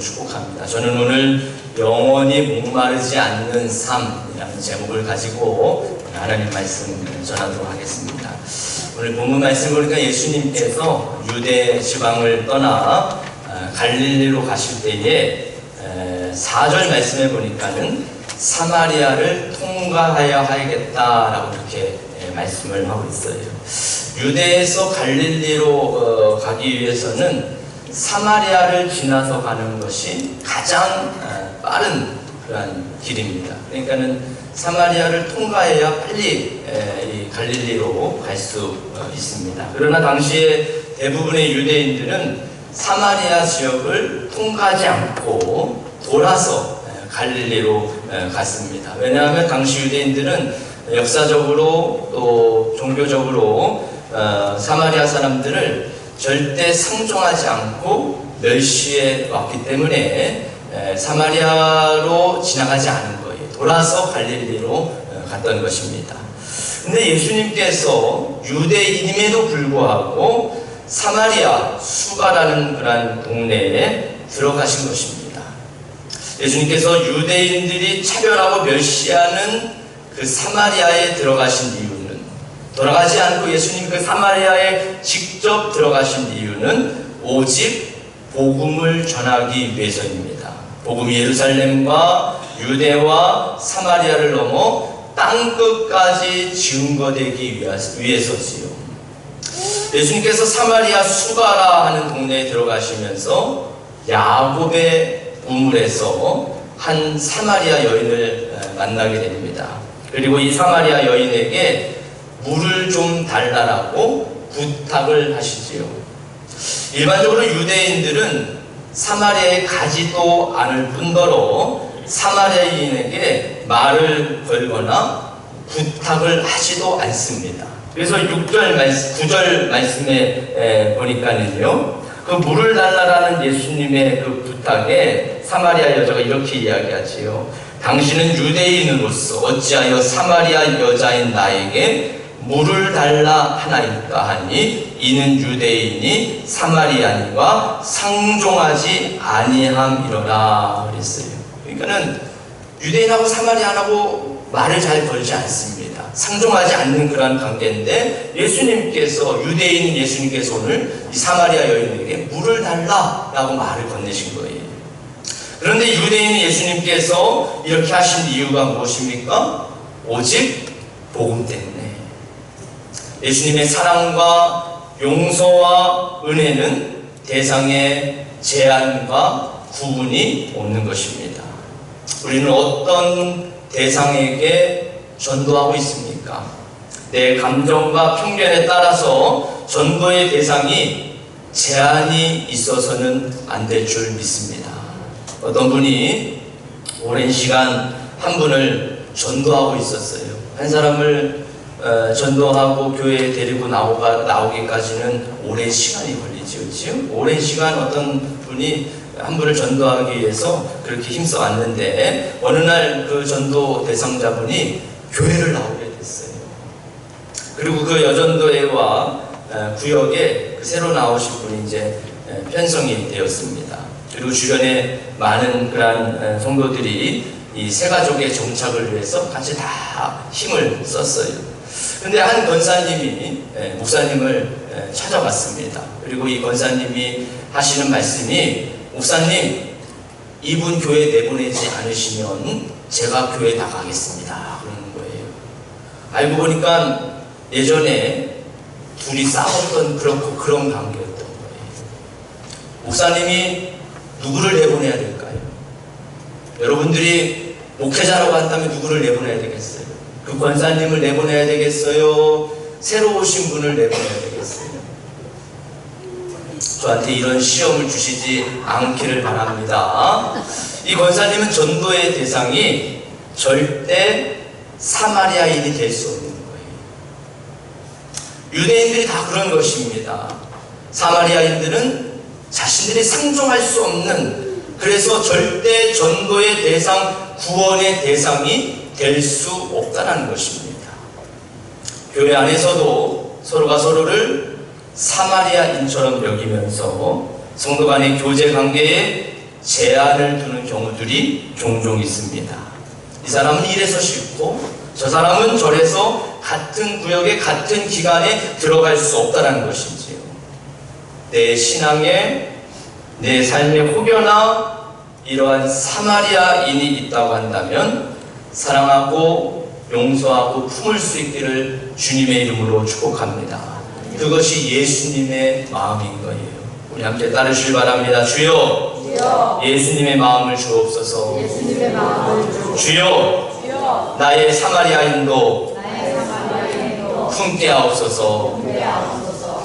축복합니다. 저는 오늘 영원히 목마르지 않는 삶이라는 제목을 가지고 하나님 말씀 전하도록 하겠습니다. 오늘 본문 말씀 보니까 예수님께서 유대 지방을 떠나 아, 갈릴리로 가실 때에 4절 말씀에 보니까는 사마리아를 통과하여 하겠다라고 이렇게 예, 말씀을 하고 있어요. 유대에서 갈릴리로 어, 가기 위해서는 사마리아를 지나서 가는 것이 가장 어, 빠른 그러한 길입니다. 그러니까는 사마리아를 통과해야 빨리 이 갈릴리로 갈수 어, 있습니다. 그러나 당시에 대부분의 유대인들은 사마리아 지역을 통과하지 않고 돌아서 갈릴리로 갔습니다. 왜냐하면 당시 유대인들은 역사적으로 또 종교적으로 어, 사마리아 사람들을 절대 상종하지 않고 멸시해 왔기 때문에 사마리아로 지나가지 않은 거예요. 돌아서 갈릴리로 어, 갔던 것입니다. 근데 예수님께서 유대인임에도 불구하고 사마리아 수가라는 그런 동네에 들어가신 것입니다. 예수님께서 유대인들이 차별하고 멸시하는 그 사마리아에 들어가신 이유는 돌아가지 않고 예수님 그 사마리아에 직접 들어가신 이유는 오직 복음을 전하기 위해서입니다. 복음이 예루살렘과 유대와 사마리아를 넘어 땅끝까지 증거되기 위해서지요. 예수님께서 사마리아 수가라 하는 동네에 들어가시면서 야곱의 우물에서 한 사마리아 여인을 만나게 됩니다. 그리고 이 사마리아 여인에게 물을 좀 달라라고 부탁을 하시지요. 일반적으로 유대인들은 사마리아에 가지도 않을 뿐더러 사마리아인에게 말을 걸거나 부탁을 하지도 않습니다. 그래서 6절 말씀, 9절 말씀에 보니까는요, 그 물을 달라라는 예수님의 그 부탁에 사마리아 여자가 이렇게 이야기하지요. 당신은 유대인으로서 어찌하여 사마리아 여자인 나에게 물을 달라 하나이까 하니 이는 유대인이 사마리아인과 상종하지 아니함이로라 그랬어요. 그러니까는 유대인하고 사마리아하고 말을 잘 걸지 않습니다. 상종하지 않는 그러한 관계인데 예수님께서 유대인 예수님께서 오늘 이 사마리아 여인에게 물을 달라라고 말을 건네신 거예요. 그런데 유대인 예수님께서 이렇게 하신 이유가 무엇입니까? 오직 복음 때문에 예수님의 사랑과 용서와 은혜는 대상의 제한과 구분이 없는 것입니다. 우리는 어떤 대상에게 전도하고 있습니까? 내 감정과 편견에 따라서 전도의 대상이 제한이 있어서는 안 될 줄 믿습니다. 어떤 분이 오랜 시간 한 분을 전도하고 있었어요. 한 사람을 어, 전도하고 교회에 데리고 나오가, 나오기까지는 오랜 시간이 걸리죠. 지금 오랜 시간 어떤 분이 한 분을 전도하기 위해서 그렇게 힘써 왔는데 어느 날 그 전도 대상자분이 교회를 나오게 됐어요. 그리고 그 여전도회와 어, 구역에 그 새로 나오신 분이 이제 편성이 되었습니다. 그리고 주변에 많은 그러한 성도들이 이 세 가족의 정착을 위해서 같이 다 힘을 썼어요. 근데 한 권사님이 목사님을 찾아왔습니다. 그리고 이 권사님이 하시는 말씀이 목사님 이분 교회 내보내지 않으시면 제가 교회 나가겠습니다. 그러는 거예요. 알고 보니까 예전에 둘이 싸웠던 그렇고 그런 관계였던 거예요. 목사님이 누구를 내보내야 될까요? 여러분들이 목회자라고 한다면 누구를 내보내야 되겠어요? 그 권사님을 내보내야 되겠어요? 새로 오신 분을 내보내야 되겠어요? 저한테 이런 시험을 주시지 않기를 바랍니다. 이 권사님은 전도의 대상이 절대 사마리아인이 될 수 없는 거예요. 유대인들이 다 그런 것입니다. 사마리아인들은 자신들이 상종할 수 없는 그래서 절대 전도의 대상, 구원의 대상이 될 수 없다는 것입니다. 교회 안에서도 서로가 서로를 사마리아인처럼 여기면서 성도 간의 교제 관계에 제한을 두는 경우들이 종종 있습니다. 이 사람은 이래서 싫고 저 사람은 저래서 같은 구역에 같은 기간에 들어갈 수 없다는 것이지요. 내 신앙에 내 삶에 혹여나 이러한 사마리아인이 있다고 한다면 사랑하고 용서하고 품을 수 있기를 주님의 이름으로 축복합니다. 그것이 예수님의 마음인 거예요. 우리 함께 따르시길 바랍니다. 주여, 주여 예수님의 마음을 주옵소서. 예수님의 마음을 주옵소서. 주여, 주여 나의 사마리아인도. 품게 하옵소서.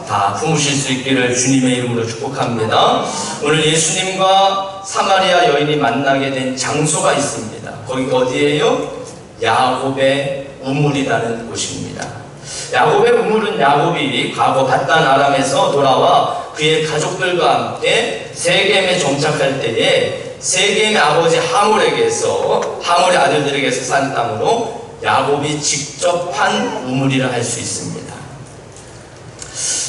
다 품으실 수 있기를 주님의 이름으로 축복합니다. 오늘 예수님과 사마리아 여인이 만나게 된 장소가 있습니다. 거기가 어디예요? 야곱의 우물이라는 곳입니다. 야곱의 우물은 야곱이 과거 바단 아람에서 돌아와 그의 가족들과 함께 세겜에 정착할 때에 세겜의 아버지 하몰에게서 하몰의 아들들에게서 산 땅으로 야곱이 직접 판 우물이라 할 수 있습니다.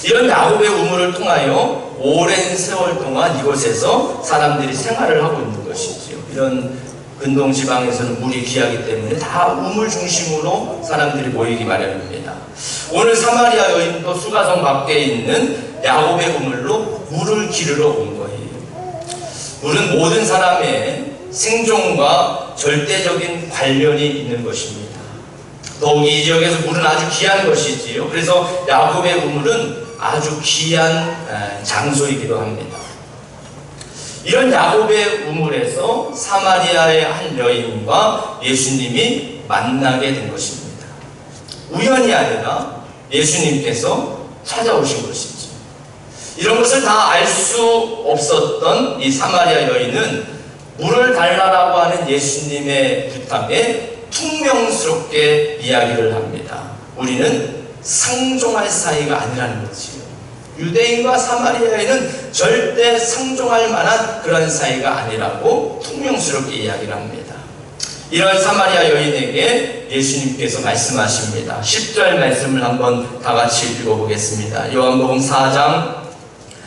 이런 야곱의 우물을 통하여 오랜 세월 동안 이곳에서 사람들이 생활을 하고 있는 것이지요. 이런 근동 지방에서는 물이 귀하기 때문에 다 우물 중심으로 사람들이 모이기 마련입니다. 오늘 사마리아 여인도 수가성 밖에 있는 야곱의 우물로 물을 기르러 온 거예요. 물은 모든 사람의 생존과 절대적인 관련이 있는 것입니다. 더욱이 이 지역에서 물은 아주 귀한 것이지요. 그래서 야곱의 우물은 아주 귀한 에, 장소이기도 합니다. 이런 야곱의 우물에서 사마리아의 한 여인과 예수님이 만나게 된 것입니다. 우연이 아니라 예수님께서 찾아오신 것이죠. 이런 것을 다 알 수 없었던 이 사마리아 여인은 물을 달라라고 하는 예수님의 부탁에 퉁명스럽게 이야기를 합니다. 우리는 상종할 사이가 아니라는 거지요. 유대인과 사마리아인은 절대 상종할 만한 그런 사이가 아니라고 퉁명스럽게 이야기를 합니다. 이런 사마리아 여인에게 예수님께서 말씀하십니다. 10절 말씀을 한번 다 같이 읽어보겠습니다. 요한복음 4장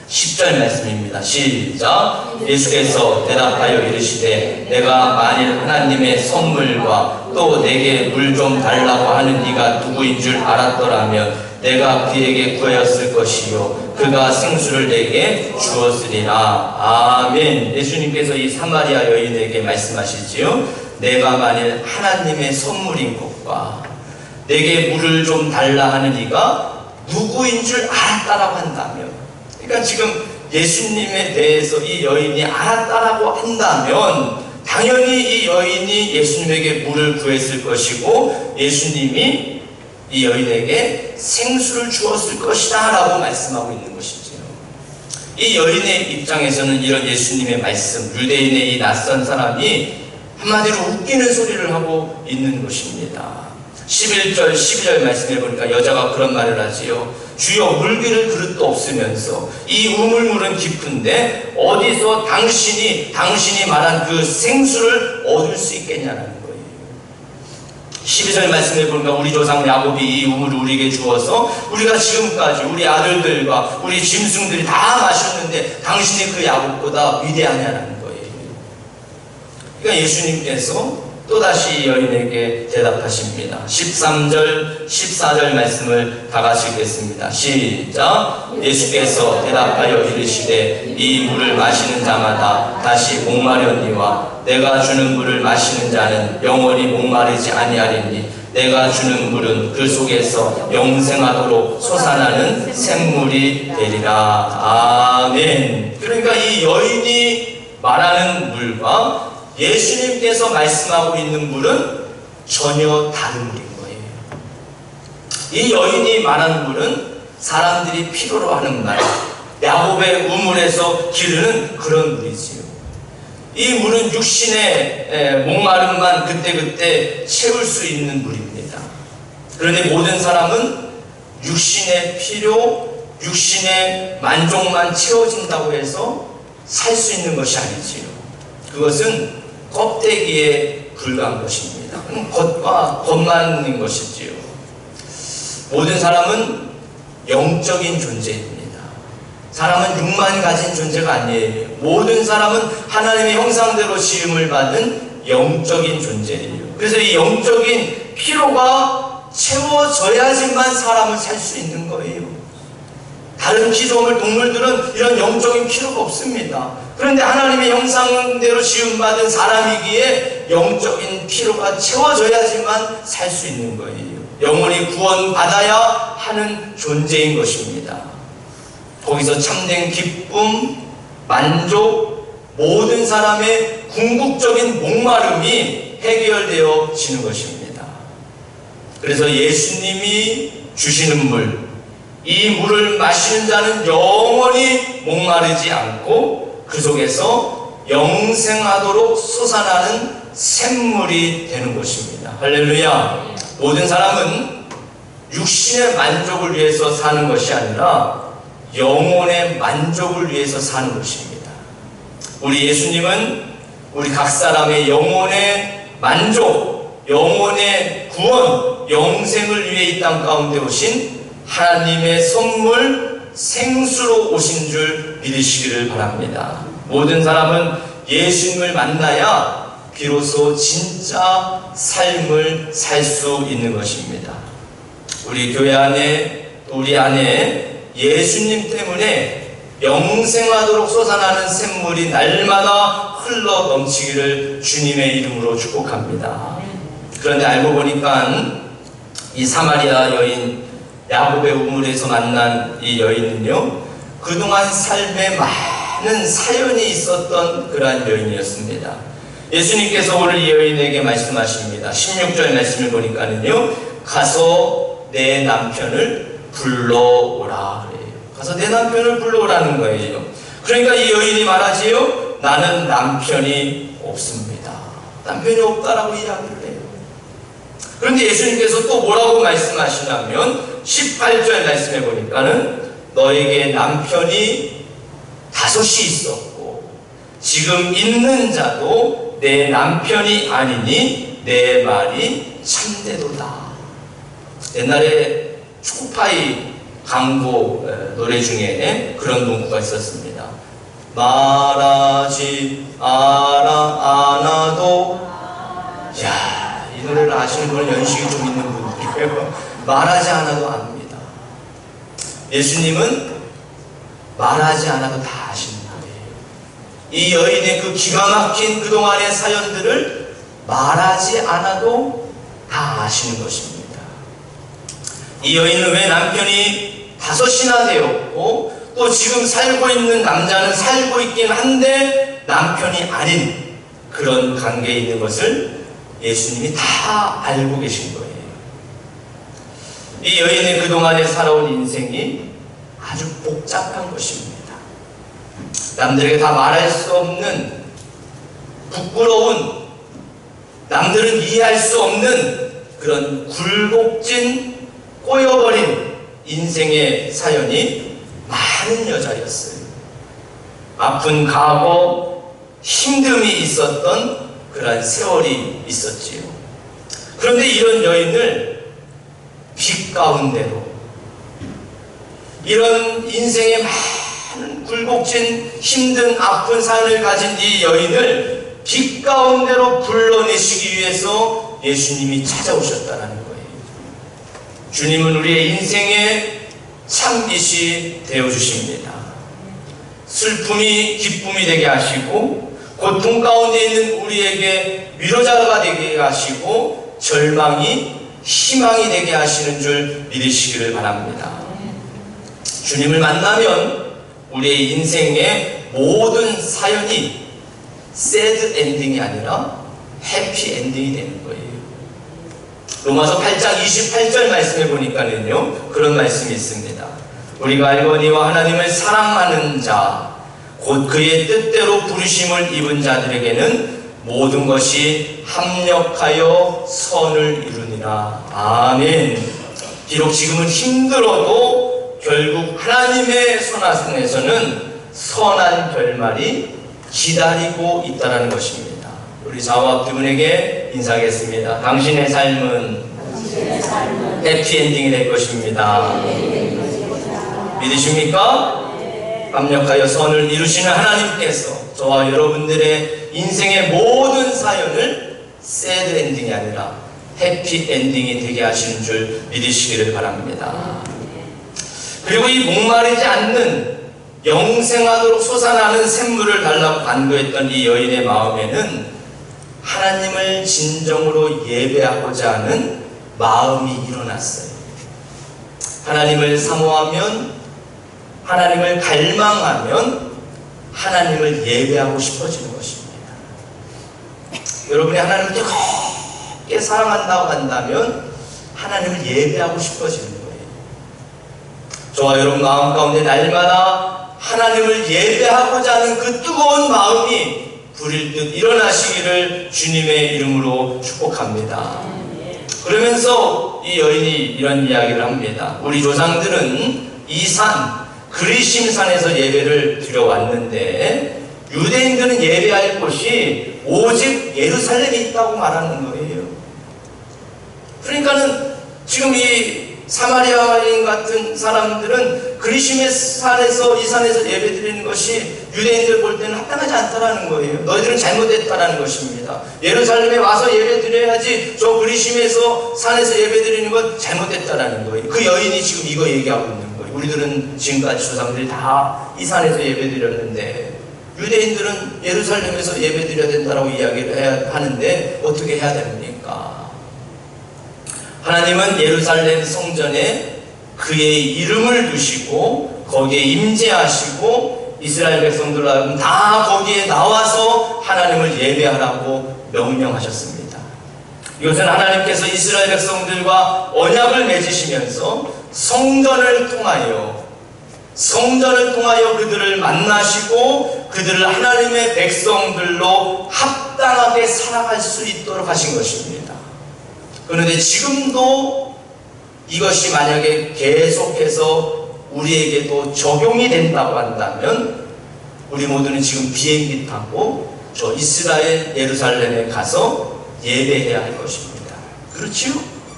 10절 말씀입니다. 시작. 예수께서 대답하여 이르시되 내가 만일 하나님의 선물과 또 내게 물 좀 달라고 하는 이가 누구인 줄 알았더라면 내가 그에게 구하였을 것이요 그가 생수를 내게 주었으리라. 아멘. 예수님께서 이 사마리아 여인에게 말씀하시지요. 내가 만일 하나님의 선물인 것과 내게 물을 좀 달라 하는 이가 누구인 줄 알았다라고 한다면 그러니까 지금 예수님에 대해서 이 여인이 알았다라고 한다면 당연히 이 여인이 예수님에게 물을 구했을 것이고 예수님이 이 여인에게 생수를 주었을 것이다 라고 말씀하고 있는 것이죠. 이 여인의 입장에서는 이런 예수님의 말씀, 유대인의 이 낯선 사람이 한마디로 웃기는 소리를 하고 있는 것입니다. 11절, 12절 말씀해 보니까 여자가 그런 말을 하지요. 주여 물기를 그릇도 없으면서 이 우물물은 깊은데 어디서 당신이 당신이 말한 그 생수를 얻을 수 있겠냐는. 12절 말씀해 보니까 우리 조상 야곱이 이 우물을 우리에게 주어서 우리가 지금까지 우리 아들들과 우리 짐승들이 다 마셨는데 당신이 그 야곱보다 위대하냐는 거예요. 그러니까 예수님께서 또다시 여인에게 대답하십니다. 13절, 14절 말씀을 다 같이 읽겠습니다. 시작. 예수께서 대답하여 이르시되 이 물을 마시는 자마다 다시 목마려니와 내가 주는 물을 마시는 자는 영원히 목마르지 아니하리니 내가 주는 물은 그 속에서 영생하도록 솟아나는 샘물이 되리라. 아멘. 그러니까 이 여인이 말하는 물과 예수님께서 말씀하고 있는 물은 전혀 다른 물인 거예요. 이 여인이 말하는 물은 사람들이 필요로 하는 말, 야곱의 우물에서 기르는 그런 물이지요. 이 물은 육신의 목마름만 그때그때 채울 수 있는 물입니다. 그런데 모든 사람은 육신의 필요, 육신의 만족만 채워진다고 해서 살 수 있는 것이 아니지요. 그것은 껍데기에 불과한 것입니다. 겉과 겉만인 것이지요. 모든 사람은 영적인 존재입니다. 사람은 육만 가진 존재가 아니에요. 모든 사람은 하나님의 형상대로 지음을 받은 영적인 존재예요. 그래서 이 영적인 피로가 채워져야지만 사람을 살 수 있는 거예요. 다른 피조물 동물들은 이런 영적인 필요가 없습니다. 그런데 하나님의 형상대로 지음받은 사람이기에 영적인 필요가 채워져야지만 살 수 있는 거예요. 영원히 구원받아야 하는 존재인 것입니다. 거기서 참된 기쁨, 만족, 모든 사람의 궁극적인 목마름이 해결되어지는 것입니다. 그래서 예수님이 주시는 물, 이 물을 마시는 자는 영원히 목마르지 않고 그 속에서 영생하도록 솟아나는 샘물이 되는 것입니다. 할렐루야. 모든 사람은 육신의 만족을 위해서 사는 것이 아니라 영혼의 만족을 위해서 사는 것입니다. 우리 예수님은 우리 각 사람의 영혼의 만족, 영혼의 구원, 영생을 위해 이 땅 가운데 오신 하나님의 선물 생수로 오신 줄 믿으시기를 바랍니다. 모든 사람은 예수님을 만나야 비로소 진짜 삶을 살 수 있는 것입니다. 우리 교회 안에 또 우리 안에 예수님 때문에 영생하도록 솟아나는 샘물이 날마다 흘러 넘치기를 주님의 이름으로 축복합니다. 그런데 알고 보니까 이 사마리아 여인 야곱의 우물에서 만난 이 여인은요 그동안 삶에 많은 사연이 있었던 그러한 여인이었습니다. 예수님께서 오늘 이 여인에게 말씀하십니다. 16절 말씀을 보니까는요 가서 내 남편을 불러오라 그래요. 가서 내 남편을 불러오라는 거예요. 그러니까 이 여인이 말하지요 나는 남편이 없습니다. 남편이 없다라고 이야기를 해요. 그런데 예수님께서 또 뭐라고 말씀하시냐면 18절 말씀해 보니까는 너에게 남편이 다섯이 있었고 지금 있는 자도 내 남편이 아니니 내 말이 참되도다. 옛날에 초코파이 광고 에, 노래 중에 그런 문구가 있었습니다. 말하지 않아 않아도 야, 이 노래를 아시는 분은 연식이 좀 있는 분들이에요. 말하지 않아도 압니다. 예수님은 말하지 않아도 다 아시는 거예요. 이 여인의 그 기가 막힌 그동안의 사연들을 말하지 않아도 다 아시는 것입니다. 이 여인은 왜 남편이 다섯이나 되었고 또 지금 살고 있는 남자는 살고 있긴 한데 남편이 아닌 그런 관계에 있는 것을 예수님이 다 알고 계신 거예요. 이 여인의 그동안에 살아온 인생이 아주 복잡한 것입니다. 남들에게 다 말할 수 없는 부끄러운 남들은 이해할 수 없는 그런 굴곡진 꼬여버린 인생의 사연이 많은 여자였어요. 아픈 과거, 힘듦이 있었던 그러한 세월이 있었지요. 그런데 이런 여인을 빛 가운데로 이런 인생의 많은 굴곡진 힘든 아픈 삶을 가진 이 여인을 빛 가운데로 불러내시기 위해서 예수님이 찾아오셨다는 거예요. 주님은 우리의 인생의 참빛이 되어 주십니다. 슬픔이 기쁨이 되게 하시고 고통 가운데 있는 우리에게 위로자가 되게 하시고 절망이 희망이 되게 하시는 줄 믿으시기를 바랍니다. 주님을 만나면 우리의 인생의 모든 사연이 새드 엔딩이 아니라 해피 엔딩이 되는 거예요. 로마서 8장 28절 말씀해 보니까는요, 그런 말씀이 있습니다. 우리가 알거니와 하나님을 사랑하는 자, 곧 그의 뜻대로 부르심을 입은 자들에게는 모든 것이 합력하여 선을 이 루니라. 아멘. 비록 지금은 힘들어도 결국 하나님의 선하성에서는 선한 결말이 기다리고 있다는 것입니다. 우리 자와 그분에게 인사하겠습니다. 당신의 삶은 해피엔딩이 될 것입니다. 믿으십니까? 합력하여 선을 이루시는 하나님께서 저와 여러분들의 인생의 모든 사연을 새드 엔딩이 아니라 해피 엔딩이 되게 하시는 줄 믿으시기를 바랍니다. 그리고 이 목마르지 않는 영생하도록 솟아나는 샘물을 달라고 간구했던 이 여인의 마음에는 하나님을 진정으로 예배하고자 하는 마음이 일어났어요. 하나님을 사모하면, 하나님을 갈망하면, 하나님을 예배하고 싶어지는 것입니다. 여러분이 하나님을 뜨 겁게 사랑한다고 한다면, 하나님을 예배하고 싶어지는 거예요. 저와 여러분 마음 가운데 날마다 하나님을 예배하고자 하는 그 뜨거운 마음이 불일 듯 일어나시기를 주님의 이름으로 축복합니다. 그러면서 이 여인이 이런 이야기를 합니다. 우리 조상들은 이 산, 그리심산에서 예배를 드려왔는데 유대인들은 예배할 곳이 오직 예루살렘에 있다고 말하는 거예요. 그러니까는 지금 이 사마리아인 같은 사람들은 그리심의 산에서 이 산에서 예배 드리는 것이 유대인들 볼 때는 합당하지 않다라는 거예요. 너희들은 잘못했다라는 것입니다. 예루살렘에 와서 예배 드려야지 저 그리심에서 산에서 예배 드리는 건 잘못됐다라는 거예요. 그 여인이 지금 이거 얘기하고 있는 거예요. 우리들은 지금까지 조상들이 다 이 산에서 예배 드렸는데 유대인들은 예루살렘에서 예배 드려야 된다라고 이야기를 해야 하는데 어떻게 해야 됩니까? 하나님은 예루살렘 성전에 그의 이름을 두시고 거기에 임재하시고 이스라엘 백성들 하여금 다 거기에 나와서 하나님을 예배하라고 명령하셨습니다. 이것은 하나님께서 이스라엘 백성들과 언약을 맺으시면서 성전을 통하여 성전을 통하여 그들을 만나시고 그들을 하나님의 백성들로 합당하게 살아갈 수 있도록 하신 것입니다. 그런데 지금도 이것이 만약에 계속해서 우리에게도 적용이 된다고 한다면 우리 모두는 지금 비행기 타고 저 이스라엘 예루살렘에 가서 예배해야 할 것입니다. 그렇지요?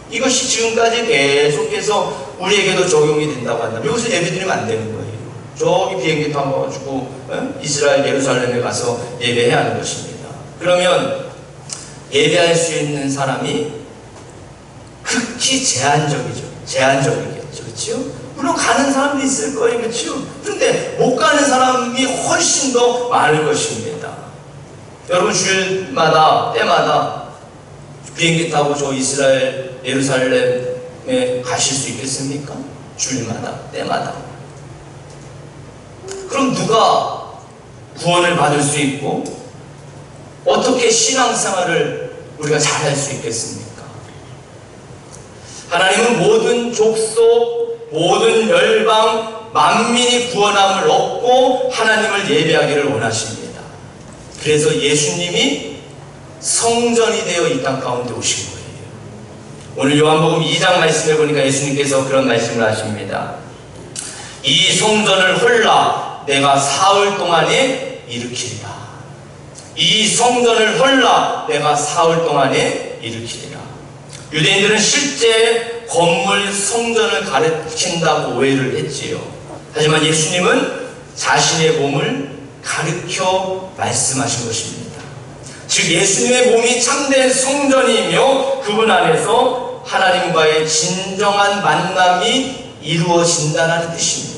이것이 지금까지 계속해서 우리에게도 적용이 된다고 한다면 여기서 예배드리면 안 되는 거예요. 저기 비행기 타고 가지고 어? 이스라엘 예루살렘에 가서 예배해야 하는 것입니다. 그러면 예배할 수 있는 사람이 극히 제한적이죠. 제한적이겠죠. 그렇죠? 물론 가는 사람도 있을 거예요. 그렇죠? 그런데 못 가는 사람이 훨씬 더 많을 것입니다. 여러분 주일마다 때마다 비행기 타고 저 이스라엘 예루살렘에 가실 수 있겠습니까? 주일마다 때마다. 그럼 누가 구원을 받을 수 있고 어떻게 신앙생활을 우리가 잘할 수 있겠습니까? 하나님은 모든 족속, 모든 열방, 만민이 구원함을 얻고 하나님을 예배하기를 원하십니다. 그래서 예수님이 성전이 되어 이 땅 가운데 오신 거예요. 오늘 요한복음 2장 말씀을 보니까 예수님께서 그런 말씀을 하십니다. 이 성전을 홀라 내가 사흘 동안에 일으키리라. 이 성전을 홀라 내가 사흘 동안에 일으키리라. 유대인들은 실제 건물 성전을 가르친다고 오해를 했지요. 하지만 예수님은 자신의 몸을 가르쳐 말씀하신 것입니다. 즉 예수님의 몸이 참된 성전이며 그분 안에서 하나님과의 진정한 만남이 이루어진다는 뜻입니다.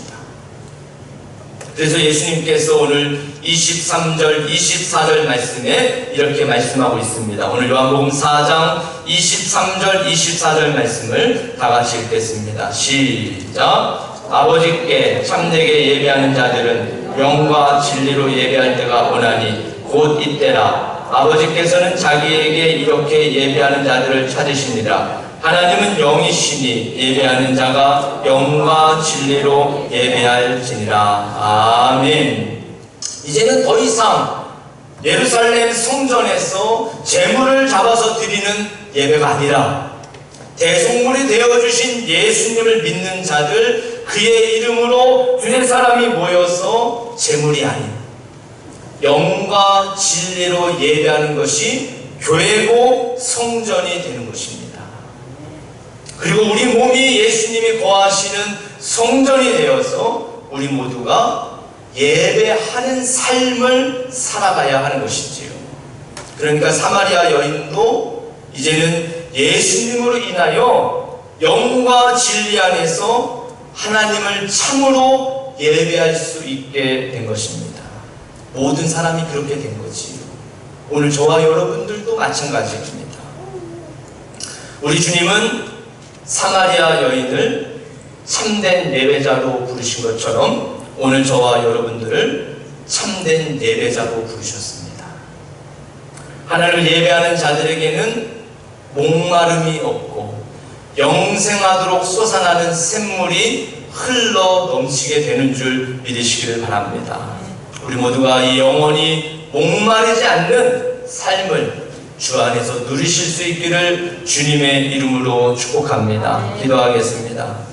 그래서 예수님께서 오늘 23절, 24절 말씀에 이렇게 말씀하고 있습니다. 오늘 요한복음 4장 23절, 24절 말씀을 다 같이 읽겠습니다. 시작. 아버지께 참되게 예배하는 자들은 영과 진리로 예배할 때가 오나니 곧 이때라. 아버지께서는 자기에게 이렇게 예배하는 자들을 찾으시니라. 하나님은 영이시니 예배하는 자가 영과 진리로 예배할지니라. 아멘. 이제는 더 이상 예루살렘 성전에서 재물을 잡아서 드리는 예배가 아니라 대속물이 되어주신 예수님을 믿는 자들 그의 이름으로 두세 사람이 모여서 재물이 아닌 영과 진리로 예배하는 것이 교회고 성전이 되는 것입니다. 그리고 우리 몸이 예수님이 거하시는 성전이 되어서 우리 모두가 예배하는 삶을 살아가야 하는 것이지요. 그러니까 사마리아 여인도 이제는 예수님으로 인하여 영과 진리 안에서 하나님을 참으로 예배할 수 있게 된 것입니다. 모든 사람이 그렇게 된 거지요. 오늘 저와 여러분들도 마찬가지입니다. 우리 주님은 사마리아 여인을 참된 예배자로 부르신 것처럼 오늘 저와 여러분들을 참된 예배자로 부르셨습니다. 하나님을 예배하는 자들에게는 목마름이 없고 영생하도록 솟아나는 샘물이 흘러 넘치게 되는 줄 믿으시기를 바랍니다. 우리 모두가 이 영원히 목마르지 않는 삶을 주 안에서 누리실 수 있기를 주님의 이름으로 축복합니다. 기도하겠습니다.